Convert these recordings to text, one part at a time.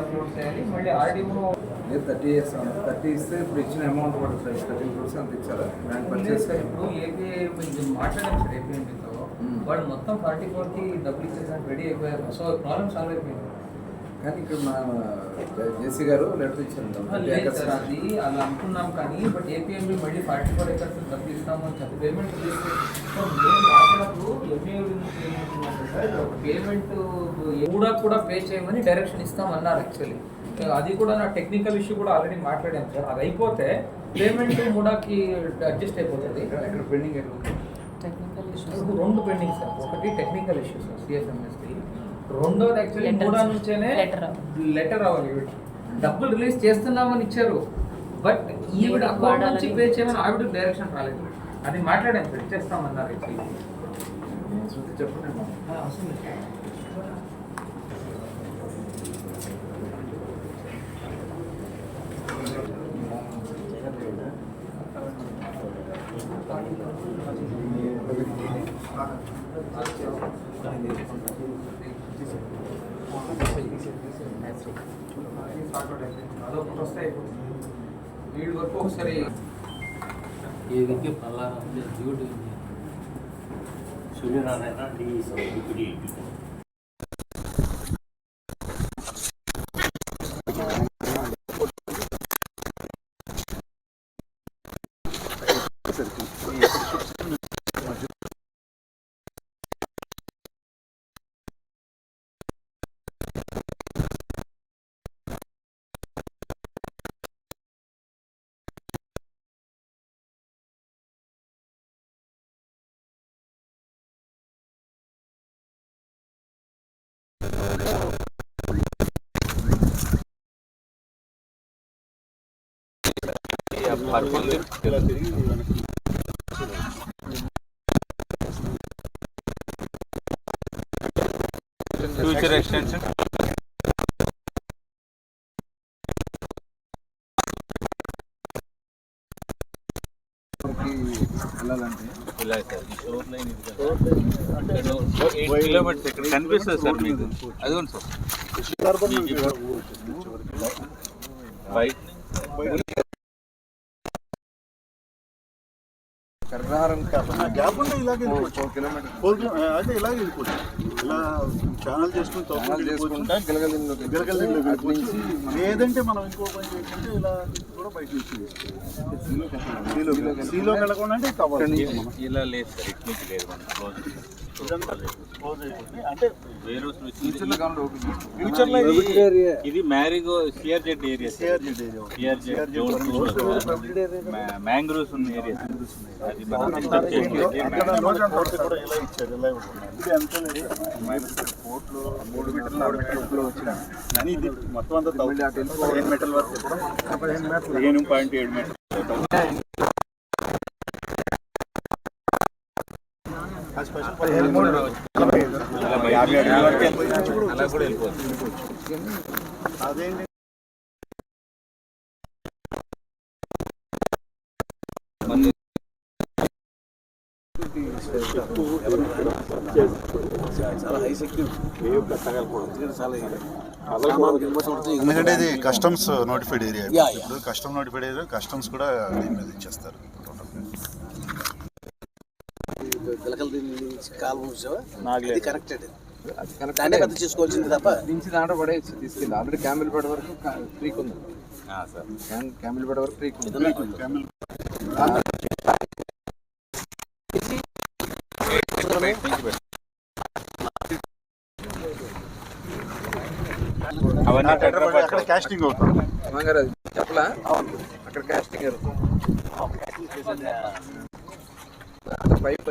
Upload చేయాలి. మళ్ళీ RDO లేదు థర్టీ ఇయర్స్ థర్టీ ఇస్తే ఇప్పుడు ఇచ్చిన అమౌంట్ పడుతుంది. థర్టీ క్రోర్స్ అంత ఇచ్చారా. బ్యాంక్ లేదు పర్చేస్ ఇప్పుడు ఏపీఐ మాట్లాడాం సార్ ఏపీఎంపీతో Hmm. వాళ్ళు మొత్తం ఫార్టీ ఫోర్కి డబ్బులు ఇచ్చేసారు రెడీ అయిపోయారు. సో ప్రాబ్లమ్ సాల్వ్ అయిపోయింది. కానీ ఇక్కడ మా జేసీ గారు లెటర్ ఇచ్చారు. అది అలా అనుకున్నాం కానీ బట్ ఏపీఎంపీ మళ్ళీ ఫార్టీ ఫోర్ ఎకర్స్ డబ్బులు ఇస్తాము అని చెప్పి పేమెంట్ పేమెంట్ కూడా కూడా పే చేయమని డైరెక్షన్ ఇస్తామన్నారు యాక్చువల్లీ అది కూడా నా టెక్నికల్ ఇష్యూ కూడా ఆల్రెడీ మాట్లాడాను సార్. అది అయిపోతే పేమెంట్ మూడాకి అడ్జస్ట్ అయిపోతుంది. పెండింగ్? టెక్నికల్ రెండు పెండింగ్ సార్. ఒకటి టెక్నికల్ ఇష్యూస్ సిఎస్ఎంఎస్కి రెండోది యాక్చువల్లీ. మూడా నుంచేనే. లెటర్ అవ్వాలి డబ్బులు రిలీజ్ చేస్తున్నామని ఇచ్చారు. బట్ ఈవిడ అకౌంట్ నుంచి. పే చేయమని ఆవిడ డైరెక్షన్ రాలేదు. అది మాట్లాడాను సార్. ఇచ్చేస్తామన్నారు యాక్చువల్లీ శృతి చెప్పండి అదొకటి వస్తే వీడి వరకు ఒకసారి ఈ విద్యుత్ అలా డ్యూటీ സുരനാരായണ ഡി സൗകര്യ ఫ్యూచర్ ఎక్స్టెన్షన్ కి వెళ్ళాలంటే కిలోమీటర్స్ కనిపిస్తుంది సార్ మీకు. అదిగోండి సార్. బయట కర్ణారం గ్యాప్ ఉంటే ఇలాగే వెళ్ళిపోవచ్చు? Four kilometre. ఫోర్ అయితే ఇలాగే వెళ్ళిపోవచ్చు. ఇలా ఛానల్ చేసుకుని ఛానల్ చేసుకుంటా అటు నుంచి వెళ్ళిపోవచ్చు. లేదంటే మనం ఇంకో పని చేసుకుంటే ఇలా కూడా బయట నుంచి సీలోకి వెళ్ళకుండా అంటే ఇలా లేదు సార్ ఇటు నుంచి లేదు. మనం క్లోజ్ అంటే ఫ్యూచర్లో ఇది- మ్యారిగో సిఆర్జెడ్ ఏరియా మ్యాంగ్రోవ్స్ ఉన్న ఏరియా అది కోట్లు మూడు మీటర్లు మీటర్లు వచ్చిన. కానీ ఇది మొత్తం అంతా పదిహేను మీటర్ల వరకు పదిహేను పాయింట్ ఏడు మీటర్ అదేంటి ఎందుకంటే ఇది కస్టమ్స్ నోటిఫైడ్ ఏరియా ఇప్పుడు కస్టమ్ నోటిఫైడ్ ఏరియా కస్టమ్స్ కూడా దీని మీద ఇచ్చేస్తారు. అది కరెక్ట్ దించి దాంట్లో పడేసి తీసుకెళ్ళి. ఆల్రెడీ క్యామిల్ పడే వరకు ఫ్రీక్ ఉంది. ఆ, సార్. క్యామిల్ పడే వరకు ఉంది. అవన్నీ టెట్రాపాడ్ అక్కడ కాస్టింగ్ అవుతుంది. చెప్పలా? అక్కడ కాస్టింగ్ పైప్.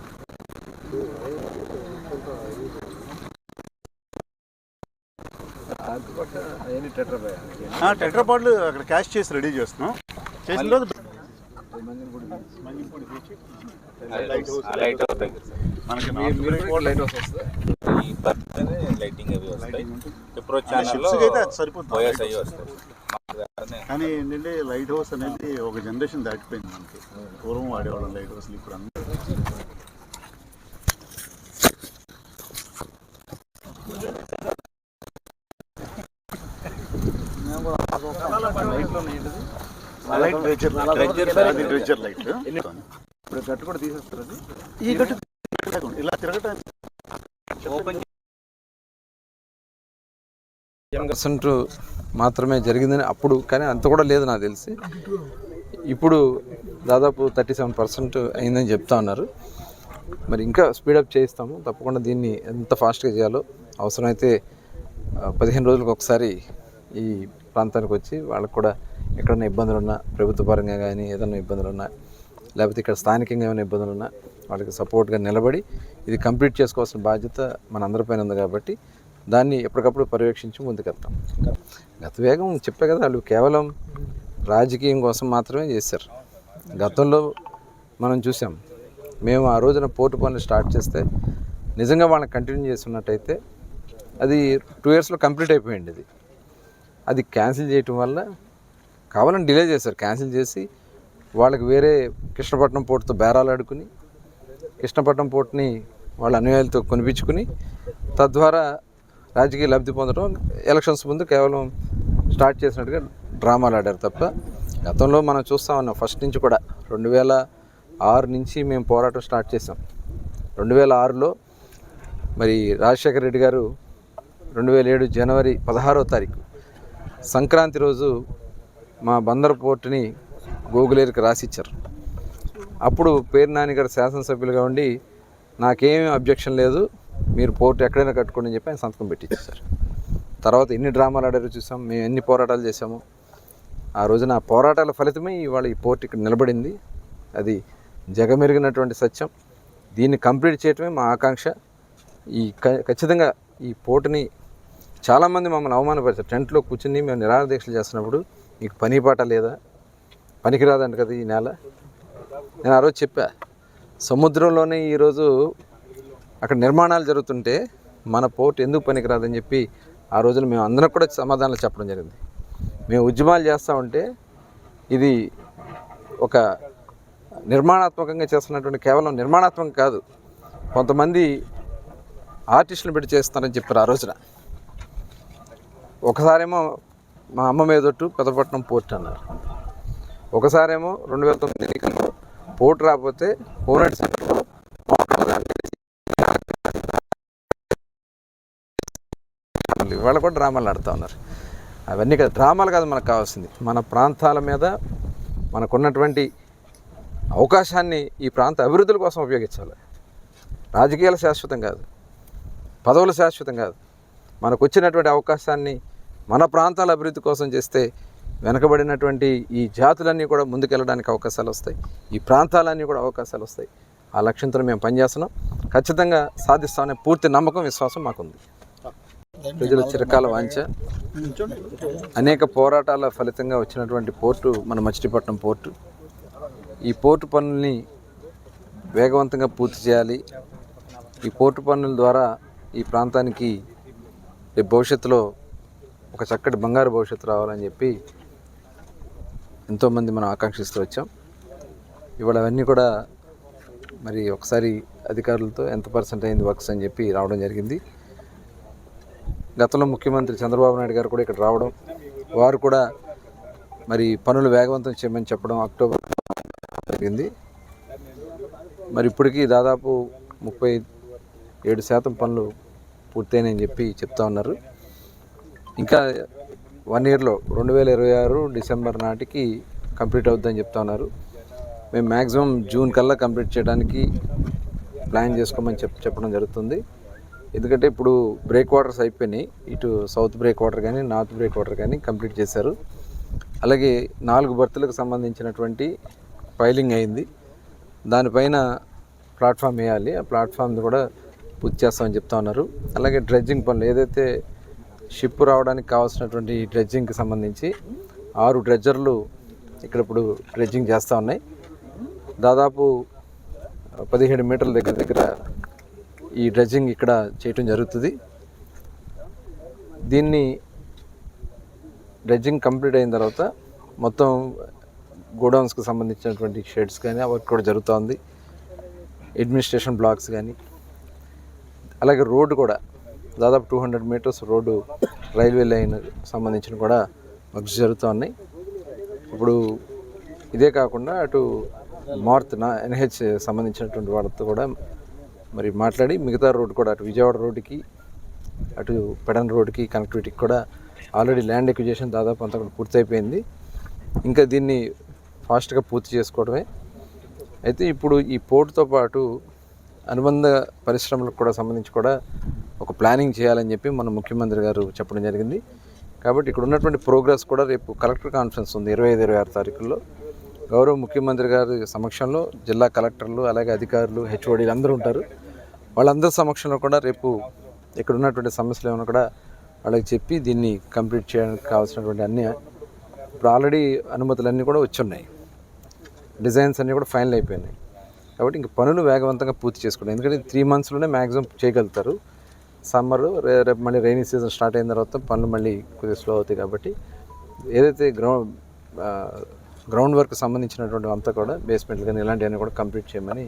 టెట్రాపాడ్లు అక్కడ క్యాష్ చేసి రెడీ చేస్తున్నాం. చేసిన సార్ మనకి లైట్ హౌస్ వస్తుంది? ఈ లైటింగ్ అవి వస్తాయి. అప్రోచ్ అంటే ఛానల్లో ships కి అయితే అది సరిపోతుంది. అవి వస్తాయి. కానీ ఏంటంటే లైట్ హౌస్ అనేది ఒక జనరేషన్ దాటిపోయింది మనకి. పూర్వం వాడేవాళ్ళం లైట్ హౌస్లు ఇప్పుడు అందరూ లైట్ డ్రెజర్ అది డ్రెజర్ లైట్ ఇప్పుడు గట్టు కూడా తీసేస్తారు అది. ఈ గట్టు ఇలా తిరగటానికి పర్సెంట్ మాత్రమే జరిగిందని అప్పుడు కానీ అంత కూడా లేదు నాకు తెలిసి. ఇప్పుడు దాదాపు థర్టీ సెవెన్ పర్సెంట్ అయిందని చెప్తా ఉన్నారు. మరి ఇంకా స్పీడప్ చేయిస్తాము. తప్పకుండా దీన్ని ఎంత ఫాస్ట్గా చేయాలో అవసరమైతే పదిహేను రోజులకు ఒకసారి ఈ ప్రాంతానికి వచ్చి వాళ్ళకు కూడా ఎక్కడైనా ఇబ్బందులు ఉన్నా ప్రభుత్వ పరంగా కానీ ఏదైనా ఇబ్బందులు ఉన్నా లేకపోతే ఇక్కడ స్థానికంగా ఏమైనా ఇబ్బందులు ఉన్నా వాళ్ళకి సపోర్ట్గా నిలబడి ఇది కంప్లీట్ చేసుకోవాల్సిన బాధ్యత మన అందరిపైన ఉంది కాబట్టి దాన్ని ఎప్పటికప్పుడు పర్యవేక్షించి ముందుకెళ్తాం. గత వేగం చెప్పే కదా వాళ్ళు కేవలం రాజకీయం కోసం మాత్రమే చేశారు. గతంలో మనం చూసాం మేము ఆ రోజున పోర్టు పనులు స్టార్ట్ చేస్తే నిజంగా వాళ్ళని కంటిన్యూ చేస్తున్నట్టయితే అది టూ ఇయర్స్లో కంప్లీట్ అయిపోయింది అది. అది క్యాన్సిల్ చేయటం వల్ల కావాలని డిలే చేశారు క్యాన్సిల్ చేసి వాళ్ళకి వేరే కృష్ణపట్నం పోర్టుతో బేరాలు ఆడుకుని కృష్ణపట్నం పోర్ట్ని వాళ్ళ అనుయాయులతో కొనిపించుకుని తద్వారా రాజకీయ లబ్ధి పొందడం ఎలక్షన్స్ ముందు కేవలం స్టార్ట్ చేసినట్టుగా డ్రామాలు ఆడారు తప్ప గతంలో మనం చూస్తా ఉన్నాం ఫస్ట్ నుంచి కూడా రెండు వేల ఆరు నుంచి మేము పోరాటం స్టార్ట్ చేసాం రెండు వేల ఆరులో మరి రాజశేఖర రెడ్డి గారు రెండు వేల ఏడు జనవరి పదహారో తారీఖు సంక్రాంతి రోజు మా బందర్ పోర్టుని గోగులేరికి రాసిచ్చారు. అప్పుడు పేరు నానిగారు శాసనసభ్యులుగా ఉండి నాకేమీ అబ్జెక్షన్ లేదు మీరు పోర్టు ఎక్కడైనా కట్టుకోండి అని చెప్పి ఆయన సంతకం పెట్టించేశారు తర్వాత ఎన్ని డ్రామాలు ఆడారో చూసాం మేము ఎన్ని పోరాటాలు చేసాము ఆ రోజున ఆ పోరాటాల ఫలితమే ఇవాళ ఈ పోర్ట్ ఇక్కడ నిలబడింది. అది జగమెరిగినటువంటి సత్యం. దీన్ని కంప్లీట్ చేయటమే మా ఆకాంక్ష. ఈ క- ఖచ్చితంగా ఈ పోటుని చాలామంది మమ్మల్ని అవమానపరిచారు. టెంట్లో కూర్చుని మేము నిరాహార దీక్షలు చేస్తున్నప్పుడు నీకు పని పాట లేదా? పనికిరాదంట కదా ఈ నేల. నేను ఆ రోజు చెప్పా సముద్రంలోనే ఈరోజు అక్కడ నిర్మాణాలు జరుగుతుంటే మన పోర్ట్ ఎందుకు పనికిరాదని చెప్పి ఆ రోజున మేము అందరం కూడా సమాధానాలు చెప్పడం జరిగింది. మేము ఉద్యమాలు చేస్తూ ఉంటే ఇది ఒక నిర్మాణాత్మకంగా చేస్తున్నటువంటి కేవలం నిర్మాణాత్మకం కాదు కొంతమంది ఆర్టిస్టులను పెట్టి చేస్తారని చెప్పారు ఆ రోజున. ఒకసారేమో మా అమ్మ మీదొట్టు పెదపట్నం పోర్ట్ అన్నారు. ఒకసారేమో రెండు వేల తొమ్మిది ఎన్నికల్లో పోర్ట్ రాకపోతే కోనట్ సెంటర్లో వాళ్ళు కూడా డ్రామాలు ఆడుతూ ఉన్నారు. అవన్నీ కదా డ్రామాలు కాదు మనకు కావాల్సింది. మన ప్రాంతాల మీద మనకున్నటువంటి అవకాశాన్ని ఈ ప్రాంత అభివృద్ధుల కోసం ఉపయోగించాలి. రాజకీయాలు శాశ్వతం కాదు. పదవులు శాశ్వతం కాదు. మనకు వచ్చినటువంటి అవకాశాన్ని మన ప్రాంతాల అభివృద్ధి కోసం చేస్తే వెనకబడినటువంటి ఈ జాతులన్నీ కూడా ముందుకెళ్ళడానికి అవకాశాలు వస్తాయి. ఈ ప్రాంతాలన్నీ కూడా అవకాశాలు వస్తాయి. ఆ లక్ష్యంతో మేము పనిచేస్తున్నాం. ఖచ్చితంగా సాధిస్తామనే పూర్తి నమ్మకం విశ్వాసం మాకుంది. ప్రజల చిరకాల వాంఛ. అనేక పోరాటాల ఫలితంగా వచ్చినటువంటి పోర్టు మన మచిలీపట్నం పోర్టు. ఈ పోర్టు పనుల్ని వేగవంతంగా పూర్తి చేయాలి. ఈ పోర్టు పనుల ద్వారా ఈ ప్రాంతానికి రేపు భవిష్యత్తులో ఒక చక్కటి బంగారు భవిష్యత్తు రావాలని చెప్పి ఎంతోమంది మనం ఆకాంక్షిస్తూ వచ్చాం. ఇవాళ అవన్నీ కూడా మరి ఒకసారి అధికారులతో ఎంత పర్సెంట్ అయింది వర్క్స్ అని చెప్పి రావడం జరిగింది. గతంలో ముఖ్యమంత్రి చంద్రబాబు నాయుడు గారు కూడా ఇక్కడ రావడం వారు కూడా మరి పనులు వేగవంతం చేయమని చెప్పడం అక్టోబర్ జరిగింది. మరి ఇప్పటికీ దాదాపు ముప్పై ఏడు శాతం పనులు పూర్తయినాయని చెప్పి చెప్తా ఉన్నారు. ఇంకా వన్ ఇయర్లో రెండు వేల ఇరవై ఆరు డిసెంబర్ నాటికి కంప్లీట్ అవుద్దని చెప్తా ఉన్నారు. మేము మ్యాక్సిమం జూన్ కల్లా కంప్లీట్ చేయడానికి ప్లాన్ చేసుకోమని చెప్ చెప్పడం జరుగుతుంది. ఎందుకంటే ఇప్పుడు బ్రేక్ వాటర్స్ అయిపోయినాయి. ఇటు సౌత్ బ్రేక్ వాటర్ కానీ నార్త్ బ్రేక్ వాటర్ కానీ కంప్లీట్ చేశారు. అలాగే నాలుగు బర్తులకు సంబంధించినటువంటి ఫైలింగ్ అయింది. దానిపైన ప్లాట్ఫామ్ వేయాలి. ఆ ప్లాట్ఫామ్ని కూడా పూర్తి చేస్తామని చెప్తా ఉన్నారు. అలాగే డ్రెడ్జింగ్ పనులు ఏదైతే షిప్ రావడానికి కావాల్సినటువంటి డ్రెడ్జింగ్కి సంబంధించి ఆరు డ్రెడ్జర్లు ఇక్కడ ఇప్పుడు డ్రెడ్జింగ్ చేస్తూ ఉన్నాయి. దాదాపు పదిహేడు మీటర్ల దగ్గర దగ్గర ఈ డ్రెడ్జింగ్ ఇక్కడ చేయటం జరుగుతుంది. దీన్ని డ్రెడ్జింగ్ కంప్లీట్ అయిన తర్వాత మొత్తం గోడౌన్స్కి సంబంధించినటువంటి షెడ్స్ కానీ వర్క్ కూడా జరుగుతోంది అడ్మినిస్ట్రేషన్ బ్లాక్స్ కానీ అలాగే రోడ్డు కూడా దాదాపు two hundred metres road railway line సంబంధించిన కూడా వర్క్స్ జరుగుతూ ఉన్నాయి. ఇప్పుడు ఇదే కాకుండా అటు నార్త్ నా ఎన్హెచ్ సంబంధించినటువంటి వాళ్ళతో కూడా మరి మాట్లాడి మిగతా రోడ్డు కూడా అటు విజయవాడ రోడ్డుకి అటు పెడన్ రోడ్డుకి కనెక్టివిటీకి కూడా ఆల్రెడీ ల్యాండ్ ఎక్విజేషన్ దాదాపు అంతా కూడా పూర్తయిపోయింది. ఇంకా దీన్ని ఫాస్ట్గా పూర్తి చేసుకోవడమే. అయితే ఇప్పుడు ఈ పోర్టుతో పాటు అనుబంధ పరిశ్రమలకు కూడా సంబంధించి కూడా ఒక ప్లానింగ్ చేయాలని చెప్పి మన ముఖ్యమంత్రి గారు చెప్పడం జరిగింది. కాబట్టి ఇక్కడ ఉన్నటువంటి ప్రోగ్రెస్ కూడా రేపు కలెక్టర్ కాన్ఫరెన్స్ ఉంది ఇరవై ఐదు ఇరవై ఆరు తారీఖుల్లో. గౌరవ ముఖ్యమంత్రి గారి సమక్షంలో జిల్లా కలెక్టర్లు అలాగే అధికారులు హెచ్ఓడీలు అందరూ ఉంటారు. వాళ్ళందరి సమక్షంలో కూడా రేపు ఇక్కడ ఉన్నటువంటి సమస్యలు ఏమైనా కూడా వాళ్ళకి చెప్పి దీన్ని కంప్లీట్ చేయడానికి కావాల్సినటువంటి అన్ని ఇప్పుడు ఆల్రెడీ అనుమతులన్నీ కూడా వచ్చి ఉన్నాయి డిజైన్స్ అన్నీ కూడా ఫైనల్ అయిపోయినాయి. కాబట్టి ఇంక పనులు వేగవంతంగా పూర్తి చేసుకోండి ఎందుకంటే త్రీ మంత్స్లోనే మ్యాక్సిమం చేయగలుగుతారు. సమ్మర్ రేపు మళ్ళీ రైనీ సీజన్ స్టార్ట్ అయిన తర్వాత పనులు మళ్ళీ కొద్దిగా స్లో అవుతాయి కాబట్టి ఏదైతే గ్రౌండ్ గ్రౌండ్ వర్క్ సంబంధించినటువంటి అంతా కూడా బేస్మెంట్లు కానీ ఇలాంటివన్నీ కూడా కంప్లీట్ చేయమని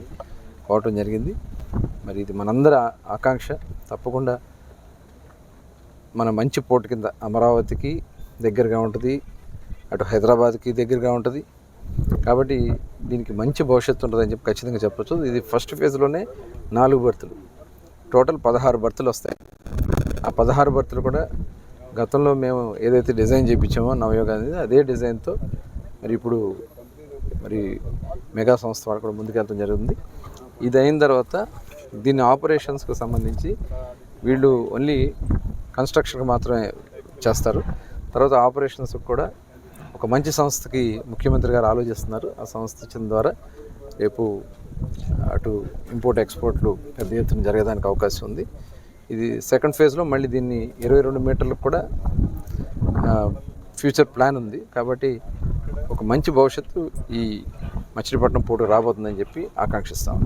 కోవటం జరిగింది. మరి ఇది మనందరి ఆకాంక్ష. తప్పకుండా మన మంచి పోటు కింద అమరావతికి దగ్గరగా ఉంటుంది. అటు హైదరాబాద్కి దగ్గరగా ఉంటుంది. కాబట్టి దీనికి మంచి భవిష్యత్తు ఉంటుందని చెప్పి ఖచ్చితంగా చెప్పొచ్చు. ఇది ఫస్ట్ ఫేజ్లోనే నాలుగు బర్తులు. టోటల్ పదహారు బర్తులు వస్తాయి. ఆ పదహారు బర్తులు కూడా గతంలో మేము ఏదైతే డిజైన్ చేయించామో నవయోగ అనేది అదే డిజైన్తో మరి ఇప్పుడు మరి మెగా సంస్థ వాళ్ళు కూడా ముందుకెళ్ళడం జరుగుతుంది. ఇది అయిన తర్వాత దీని ఆపరేషన్స్కి సంబంధించి వీళ్ళు ఓన్లీ కన్స్ట్రక్షన్కి మాత్రమే చేస్తారు. తర్వాత ఆపరేషన్స్ కూడా ఒక మంచి సంస్థకి ముఖ్యమంత్రి గారు ఆలోచిస్తున్నారు. ఆ సంస్థ ఇచ్చిన ద్వారా రేపు అటు ఇంపోర్ట్ ఎక్స్పోర్ట్లు పెద్ద ఎత్తున జరగడానికి అవకాశం ఉంది. ఇది సెకండ్ ఫేజ్లో మళ్ళీ దీన్ని ఇరవై రెండు మీటర్లకు కూడా ఫ్యూచర్ ప్లాన్ ఉంది. కాబట్టి ఒక మంచి భవిష్యత్తు ఈ మచిలీపట్నం పోటీ రాబోతుందని చెప్పి ఆకాంక్షిస్తాం